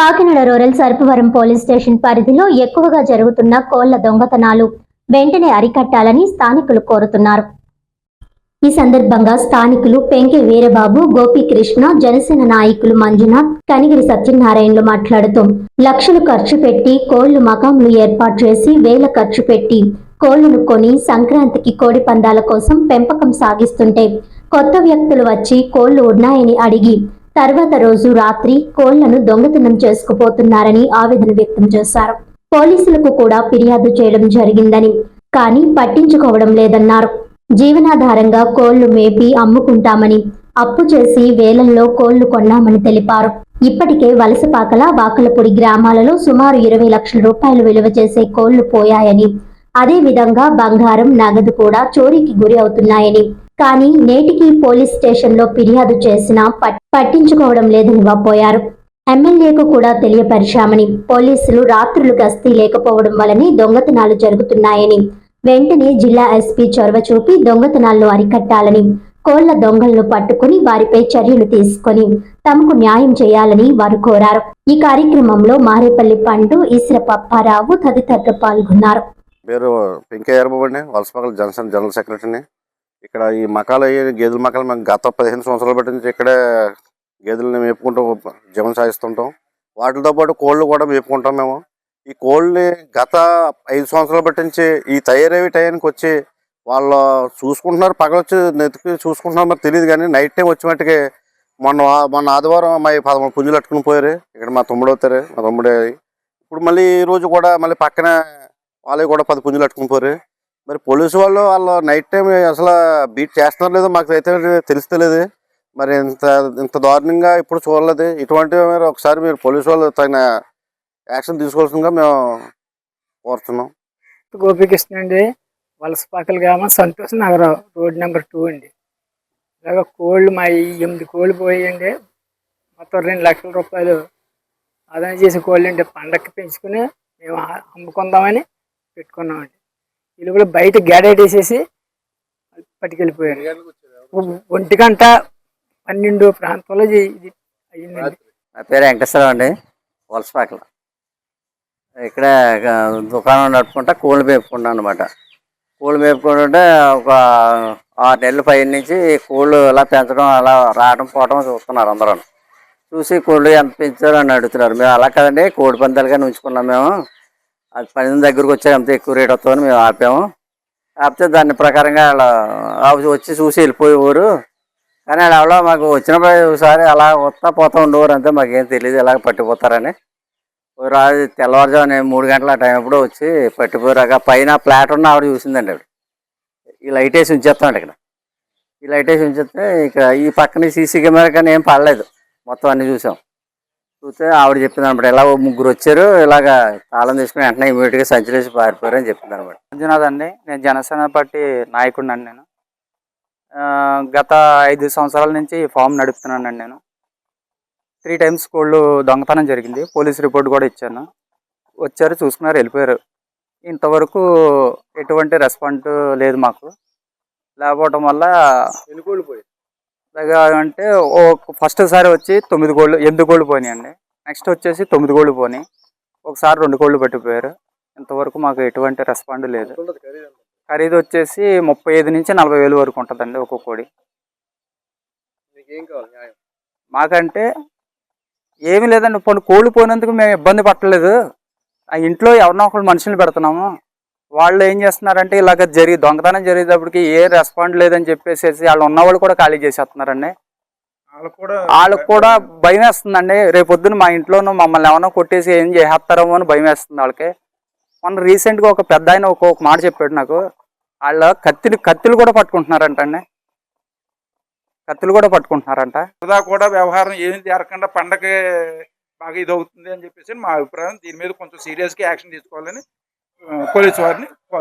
Kakinada rural Sarpavaram police station పరిధిలో ఎక్కువగా జరుగుతున్న కోళ్ళ దొంగతనాలు వెంటనే అరికట్టాలని స్థానికులు కోరుతున్నారు. ఈ సందర్భంగా స్థానికులు పెంకె వీరబాబు గోపీకృష్ణ జనసేన నాయకులు మంజునాథ్ కనిగిరి సత్యనారాయణలు మాట్లాడుతూ లక్షలు ఖర్చు పెట్టి కోళ్ళు మకాంలు ఏర్పాటు చేసి వేల ఖర్చు పెట్టి కోళ్ళను కొని సంక్రాంతికి కోడి పందాల కోసం పెంపకం సాగిస్తుంటే కొత్త వ్యక్తులు వచ్చి కోళ్ళు ఉన్నాయని అడిగి తర్వాత రోజు రాత్రి కోళ్ళను దొంగతనం చేసుకుపోతున్నారని ఆవేదన వ్యక్తం చేశారు. పోలీసులకు కూడా ఫిర్యాదు చేయడం జరిగిందని కానీ పట్టించుకోవడం లేదన్నారు. జీవనాధారంగా కోళ్ళు మేపి అమ్ముకుంటామని అప్పు చేసి వేలంలో కోళ్ళు కొన్నామని తెలిపారు. ఇప్పటికే వలసపాకల వాకలపూడి గ్రామాలలో సుమారు ఇరవై లక్షల రూపాయలు విలువ చేసే కోళ్ళు పోయాయని అదే విధంగా బంగారం నగదు కూడా చోరీకి గురి అవుతున్నాయని కానీ నేటికి పోలీస్ స్టేషన్లో ఫిర్యాదు చేసినా పట్టించుకోవడం లేదని వాపోయారు. ఎమ్మెల్యేకు కూడా తెలియపరిచామని పోలీసులు రాత్రులు గస్తీ లేకపోవడం వలనే దొంగతనాలు జరుగుతున్నాయని వెంటనే జిల్లా ఎస్పీ చొరవ చూపి దొంగతనాలను అరికట్టాలని కోళ్ళ దొంగలను పట్టుకుని వారిపై చర్యలు తీసుకొని తమకు న్యాయం చేయాలని వారు కోరారు. ఈ కార్యక్రమంలో మారేపల్లి పండు ఈశ్వర పప్పారావు తదితరులు పాల్గొన్నారు. పేరు జనరల్ సెక్రటరీని. ఇక్కడ ఈ మకాలు అయ్యి గేదెల మకాలు మేము గత పదిహేను సంవత్సరాల బట్టి నుంచి ఇక్కడే గేదెలను మేపుకుంటూ జీవనం సాగిస్తుంటాం. వాటితో పాటు కోళ్ళు కూడా మేపుకుంటాం మేము. ఈ కోళ్ళని గత ఐదు సంవత్సరాల బట్టి నుంచి ఈ తయారయ్యే టైంకి వచ్చి వాళ్ళు చూసుకుంటున్నారు పగలొచ్చి నెతికి చూసుకుంటున్నారు మరి తెలియదు కానీ నైట్ టైం వచ్చి మట్టుకే మొన్న మొన్న ఆదివారం మా పదమూడు పుంజులు అట్టుకుని పోయారు. ఇక్కడ మా తమ్ముడు అవుతారు మా తమ్ముడే. ఇప్పుడు మళ్ళీ ఈ రోజు కూడా మళ్ళీ పక్కన వాళ్ళవి కూడా పది పుంజులు అట్టుకుని పోయారు. మరి పోలీసు వాళ్ళు వాళ్ళు నైట్ టైం అసలు బీట్ చేస్తున్నారు లేదో మాకు అయితే తెలుస్తలేదు. మరి ఇంత ఇంత దారుణంగా ఇప్పుడు చూడలేదు. ఇటువంటివి మీరు ఒకసారి మీరు పోలీసు వాళ్ళు తగిన యాక్షన్ తీసుకోవాల్సిందిగా మేము కోరుతున్నాం. గోపికృష్ణ అండి. వలసపాకల గ్రామం సంతోష్ నగరం రోడ్ నెంబర్ టూ అండి. ఇలాగ కోళ్ళు మా ఎనిమిది కోళ్ళు పోయండి మొత్తం రెండు లక్షల రూపాయలు ఆదాయం చేసే కోళ్ళు అండి. పండక్కి పెంచుకుని మేము అమ్ముకుందామని పెట్టుకున్నామండి. వీళ్ళు కూడా బయట గేడేసేసి పట్టుకెళ్ళిపోయారు. ఒ- ఒంటి గంట పన్నెండు ప్రాంతంలో ఇది అయ్యిందండి నా పేరు వెంకటేశ్వరరావు అండి. వలసపాకల. ఇక్కడ దుకాణం నడుపుకుంటా కోళ్ళు మేపుకుంటాను అనమాట కోళ్ళు మేపుకుంటుంటే ఒక ఆరు నెలల పైన నుంచి కోళ్ళు ఇలా పెంచడం అలా రావడం పోవడం చూస్తున్నారు అందరూ. చూసి కోళ్ళు ఎంత పెంచారు అని అడుగుతున్నారు. మేము అలా కదండి కోడి పందాలుగానే ఉంచుకున్నాం మేము. అది పని దగ్గరకు వచ్చి అంత ఎక్కువ రేట్ వస్తుందని మేము ఆపాము. ఆపితే దాని ప్రకారంగా అలా వచ్చి చూసి వెళ్ళిపోయేవారు. కానీ ఆడ ఎవరో మాకు వచ్చినప్పుడు ఒకసారి అలా వస్తా పోతా ఉండేవారు అంతే మాకేం తెలియదు ఎలాగ పట్టిపోతారని. ఓ రాజు తెల్లవారుజామున మూడు గంటల టైం అప్పుడు వచ్చి పట్టిపోయాక పైన ఫ్లాట్ ఉన్న ఆవిడ చూసిందండి ఆవిడ. ఈ లైట్ వేసి ఉంచేస్తామండి ఇక్కడ. ఈ లైట్ వేసి ఉంచేస్తే ఇక ఈ పక్కన సీసీ కెమెరా కానీ ఏం పడలేదు. మొత్తం అన్ని చూసాం. చూస్తే ఆవిడ చెప్పింది అనమాట ఇలా ఓ ముగ్గురు వచ్చారు ఇలాగ తాళం తీసుకుని వెంటనే ఇమీడియట్గా సంచలేసి పారిపోయారు అని చెప్పింది అనమాట మంజునాథ్ అండి నేను జనసేన పార్టీ నాయకుడిని అండి నేను. ఆ, గత ఐదు సంవత్సరాల నుంచి ఈ ఫామ్ నడుపుతున్నానండి నేను. త్రీ టైమ్స్ కోళ్ళు దొంగతనం జరిగింది పోలీస్ రిపోర్ట్ కూడా ఇచ్చాను. వచ్చారు చూసుకున్నారు వెళ్ళిపోయారు. ఇంతవరకు ఎటువంటి రెస్పాండ్ లేదు మాకు. లేకపోవటం వల్ల ఎన్ని దగ్గర అంటే ఓ ఫస్ట్ సారి వచ్చి తొమ్మిది కోళ్ళు ఎనిమిది కోళ్ళు పోయినాయండి. నెక్స్ట్ వచ్చేసి తొమ్మిది కోళ్ళు పోయినాయి ఒకసారి రెండు కోళ్ళు పట్టిపోయారు. ఇంతవరకు మాకు ఎటువంటి రెస్పాండ్ లేదు. ఖరీదు వచ్చేసి ముప్పై ఐదు నుంచి నలభై వేలు వరకు ఉంటుందండి ఒక్కొక్క కోడి. మాకంటే ఏమీ లేదండి. పోనీ కోళ్ళు పోయినందుకు మేము ఇబ్బంది పట్టలేదు. ఆ ఇంట్లో ఎవరినో ఒకరు మనుషులు పెడుతున్నాము. వాళ్ళు ఏం చేస్తున్నారంటే ఇలాగ జరిగి దొంగతనం జరిగేటప్పటికి ఏ రెస్పాండ్ లేదని చెప్పేసి వాళ్ళు ఉన్నవాళ్ళు కూడా ఖాళీ చేసేస్తున్నారండి. వాళ్ళకు కూడా భయం వేస్తుందండి. రేపు పొద్దున మా ఇంట్లోనూ మమ్మల్ని ఏమన్నా కొట్టేసి ఏం చేసేస్తారేమో అని భయం వేస్తుంది వాళ్ళకి. మొన్న రీసెంట్గా ఒక పెద్ద ఆయన ఒక మాట చెప్పాడు నాకు. వాళ్ళ కత్తిలు కత్తులు కూడా పట్టుకుంటున్నారంటండి. కత్తులు కూడా పట్టుకుంటున్నారంట. సరదా కూడా వ్యవహారం ఏమి జరగకుండా పండగ బాగా ఇది అవుతుంది అని చెప్పేసి మా అభిప్రాయం. దీని మీద కొంచెం సీరియస్గా యాక్షన్ తీసుకోవాలని ఆ, పోలీసు వారిని కోరుతున్నాను.